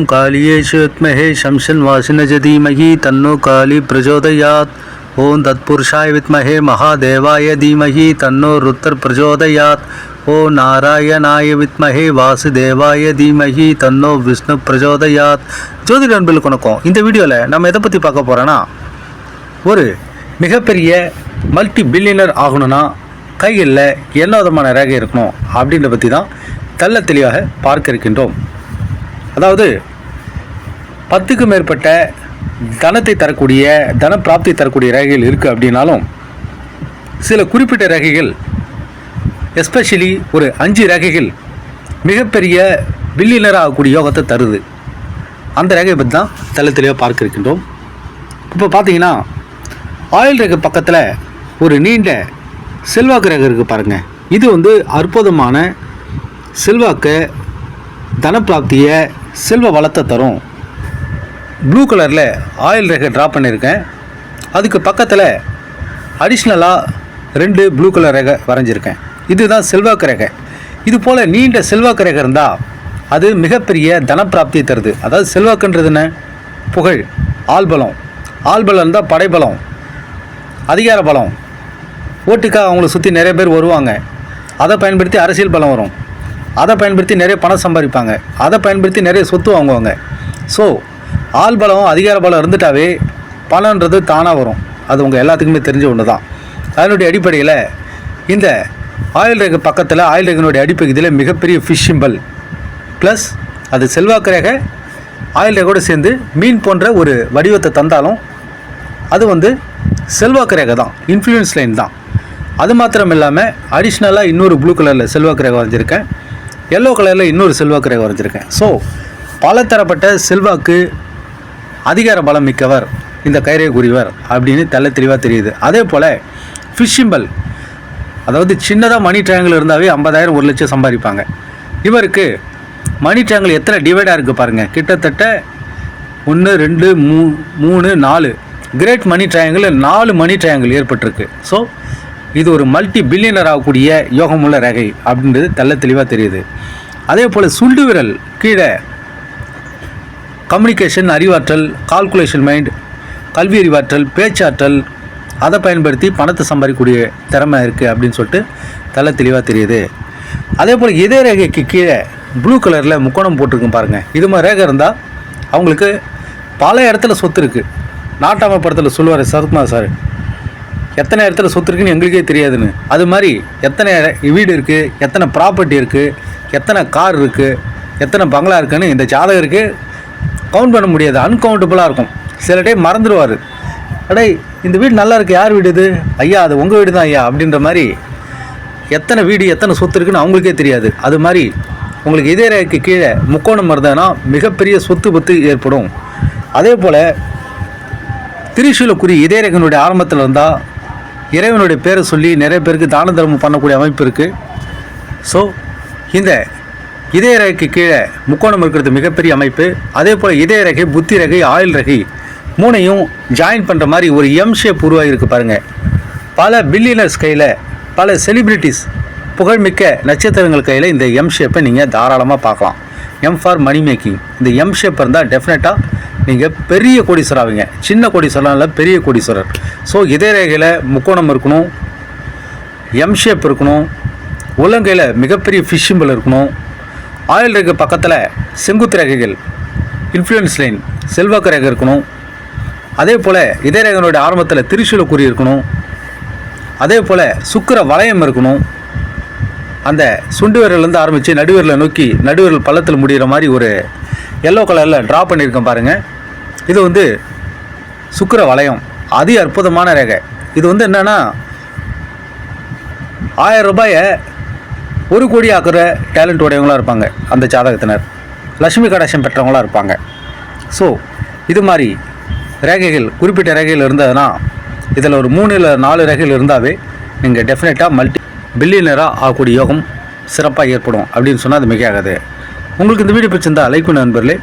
ஓம் காளியேஷத்மஹே சம்சன் வாசினஜ தீமகி தன்னோ காளி பிரச்சோதயாத் ஓம் தத்புருஷாய வித்மஹே மகாதேவாய தீமகி தன்னோ ருத்தர் பிரச்சோதயாத் ஓ நாராயணாய வித்மஹே வாசுதேவாய தீமகி தன்னோ விஷ்ணு பிரச்சோதயாத் ஜோதிட அன்பர்களுக்கு வணக்கம் இந்த வீடியோவில் நம்ம எதை பற்றி பார்க்க போகிறோன்னா ஒரு மிகப்பெரிய மல்டி பில்லியனர் ஆகணும்னா கையில் என்ன விதமான ரேகை இருக்கணும் அப்படின்றத பற்றி தான் தெள்ள தெளிவாக பார்க்க இருக்கின்றோம். அதாவது பத்துக்கு மேற்பட்ட தனத்தை தரக்கூடிய தன பிராப்தி தரக்கூடிய ரேகைகள் இருக்குது அப்படின்னாலும் சில குறிப்பிட்ட ரேகைகள் எஸ்பெஷலி ஒரு அஞ்சு ரேகைகள் மிகப்பெரிய பில்லியனர் ஆகக்கூடிய யோகத்தை தருது. அந்த ரேகையை பற்றி தான் தளத்திலேயே பார்க்க இருக்கின்றோம். இப்போ பார்த்தீங்கன்னா ஆயில் ரேகை பக்கத்தில் ஒரு நீண்ட செல்வாக்கு ரேகை இருக்குது பாருங்கள் இது வந்து அற்புதமான செல்வாக்கை தனப்பிராப்தியை செல்வ வளத்தை தரும். ப்ளூ கலரில் ஆயில் ரேகை ட்ரா பண்ணியிருக்கேன் அதுக்கு பக்கத்தில் அடிஷ்னலாக ரெண்டு ப்ளூ கலர் ரேகை வரைஞ்சிருக்கேன். இதுதான் செல்வாக்கு ரேகை இது போல் நீண்ட செல்வாக்கு ரேகை இருந்தால் அது மிகப்பெரிய தனப்பிராப்தியை தருது. அதாவது செல்வாக்குன்றது என்ன? புகழ் ஆள்பலம். ஆள்பலம் இருந்தால் படைபலம் அதிகார பலம் ஓட்டுக்காக அவங்கள சுற்றி நிறைய பேர் வருவாங்க. அதை பயன்படுத்தி அரசியல் பலம் வரும். அதை பயன்படுத்தி நிறைய பணம் சம்பாதிப்பாங்க. அதை பயன்படுத்தி நிறைய சொத்து வாங்குவாங்க. ஸோ ஆள் பலம் அதிகார பலம் இருந்துட்டாவே பலன்றது தானாக வரும். அது உங்கள் எல்லாத்துக்குமே தெரிஞ்ச ஒன்று தான் அதனுடைய அடிப்படையில் இந்த ஆயில் ரேகை பக்கத்தில் ஆயில் ரேகனுடைய அடிப்பகுதியில் மிகப்பெரிய ஃபிஷ் சிம்பல் ப்ளஸ் அது செல்வாக்கு ரேகை ஆயில் ரேகோடு சேர்ந்து மீன் போன்ற ஒரு வடிவத்தை தந்தாலும் அது வந்து செல்வாக்கு ரேகை தான் இன்ஃப்ளூயன்ஸ் லைன் தான். அது மாத்திரம் இல்லாமல் அடிஷ்னலாக இன்னொரு ப்ளூ கலரில் செல்வாக்கு ரேகை வரைஞ்சிருக்கேன். எல்லோ கலரில் இன்னொரு செல்வாக்கு ரேகை வரைஞ்சிருக்கேன். ஸோ பல தரப்பட்ட செல்வாக்கு அதிகார பலம் மிக்கவர் இந்த கைரேகுரியவர் அப்படின்னு தெள்ள தெளிவாக தெரியுது. அதே போல் ஃபிஷ் சிம்பல் அதாவது சின்னதாக மணி ட்ரையாங்கிள் இருந்தாவே ஐம்பதாயிரம் ஒரு லட்சம் சம்பாதிப்பாங்க. இவருக்கு மணி ட்ரையாங்கிள் எத்தனை டிவைடாக இருக்குது பாருங்கள் கிட்டத்தட்ட ஒன்று ரெண்டு மூ மூணு நாலு. கிரேட் மணி ட்ரையாங்கிள் நாலு மணி ட்ரையாங்கிள் ஏற்பட்டிருக்கு. ஸோ இது ஒரு மல்டி பில்லியனர் ஆகக்கூடிய யோகமுள்ள ரேகை அப்படின்றது தெல்ல தெளிவாக தெரியுது. அதே போல் சுண்டு விரல் கீழே கம்யூனிகேஷன் அறிவாற்றல் கால்குலேஷன் மைண்ட் கல்வி அறிவாற்றல் பேச்சாற்றல் அதை பயன்படுத்தி பணத்தை சம்பாதிக்கக்கூடிய திறமை இருக்குது அப்படின்னு சொல்லிட்டு தலை தெளிவாக தெரியுது. அதே போல் இதே ரேகைக்கு கீழே ப்ளூ கலரில் முக்கோணம் போட்டிருக்கும் பாருங்கள் இது மாதிரி ரேகை இருந்தால் அவங்களுக்கு பல இடத்துல சொத்து இருக்குது நாட்டாம படத்தில் சொல்லுவார் சரத்குமார் சார். எத்தனை இடத்துல சொத்து இருக்குன்னு எங்களுக்கே தெரியாதுன்னு. அது மாதிரி எத்தனை வீடு இருக்குது எத்தனை ப்ராப்பர்ட்டி இருக்குது எத்தனை கார் இருக்குது எத்தனை பங்களா இருக்குன்னு இந்த ஜாதகருக்கு கவுண்ட் பண்ண முடியாது. அன்கவுண்டபுளாக இருக்கும். சில டைம் மறந்துடுவார் அடே இந்த வீடு நல்லா இருக்குது யார் வீடு இது? ஐயா அது உங்கள் வீடு தான் ஐயா அப்படின்ற மாதிரி எத்தனை வீடு எத்தனை சொத்து இருக்குன்னு அவங்களுக்கே தெரியாது. அது மாதிரி உங்களுக்கு இதே ரேகைக்கு கீழே முக்கோணம் இருந்ததுன்னா மிகப்பெரிய சொத்து பத்து ஏற்படும். அதே போல் திருச்சூலக்குறி இதே ரேகனுடைய ஆரம்பத்தில் இருந்தால் இறைவனுடைய பேரை சொல்லி நிறைய பேருக்கு தான தர்மம் பண்ணக்கூடிய அமைப்பு இருக்குது ஸோ இந்த இதய ரேகைக்கு கீழே முக்கோணம் இருக்கிறது மிகப்பெரிய அமைப்பு. அதே போல் இதய ரேகை புத்தி ரேகை ஆயில் ரேகை மூணையும் ஜாயின் பண்ணுற மாதிரி ஒரு எம் ஷேப் உருவாகிருக்கு பாருங்கள் பல பில்லியனர்ஸ் கையில் பல செலிப்ரிட்டிஸ் புகழ்மிக்க நட்சத்திரங்கள் கையில் இந்த எம் ஷேப்பை நீங்கள் தாராளமாக பார்க்கலாம். எம் ஃபார் மணி மேக்கிங் இந்த எம் ஷேப் இருந்தால் டெஃபினட்டாக நீங்கள் பெரிய கோடீஸ்வரர் ஆவீங்க. சின்ன கோடீஸ்வரம் இல்லை பெரிய கோடீஸ்வரர். ஸோ இதே ரேகையில் முக்கோணம் இருக்கணும் எம் ஷேப் இருக்கணும் உள்ளங்கையில் மிகப்பெரிய ஃபிஷ் சிம்பிள் இருக்கணும். ஆயில் ரேகு பக்கத்தில் செங்குத்து ரேகைகள் இன்ஃப்ளூயன்ஸ் லைன் செல்வாக்கு ரேகை இருக்கணும். அதே போல் இதே ரேகனுடைய ஆரம்பத்தில் திருச்சூல குறி இருக்கணும். அதே போல் சுக்கிர வளையம் இருக்கணும். அந்த சுண்டு விரலேருந்து ஆரம்பித்து நடுவிரலை நோக்கி நடுவிரல் பள்ளத்தில் முடிகிற மாதிரி ஒரு எல்லோ கலரில் ட்ரா பண்ணியிருக்கேன் பாருங்கள் இது வந்து சுக்கர வளையம் அதி அற்புதமான ரேகை. இது வந்து என்னென்னா ஆயிரம் ரூபாயை ஒரு கோடி ஆக்குற டேலண்ட் உடையவங்களாக இருப்பாங்க அந்த ஜாதகத்தினர். லட்சுமி கடாட்சம் பெற்றவங்களாக இருப்பாங்க. ஸோ இது மாதிரி ரேகைகள் குறிப்பிட்ட ரேகைகள் இருந்ததுன்னா இதில் ஒரு மூணு இல்லை நாலு ரேகைகள் இருந்தாவே நீங்கள் டெஃபினட்டாக மல்டி பில்லியனராக ஆகக்கூடிய யோகம் சிறப்பாக ஏற்படும் அப்படின்னு சொன்னால் அது மிக ஆகாது உங்களுக்கு இந்த வீடியோ பிடிச்சிருந்தா லைக் பண்ண நண்பர்களே.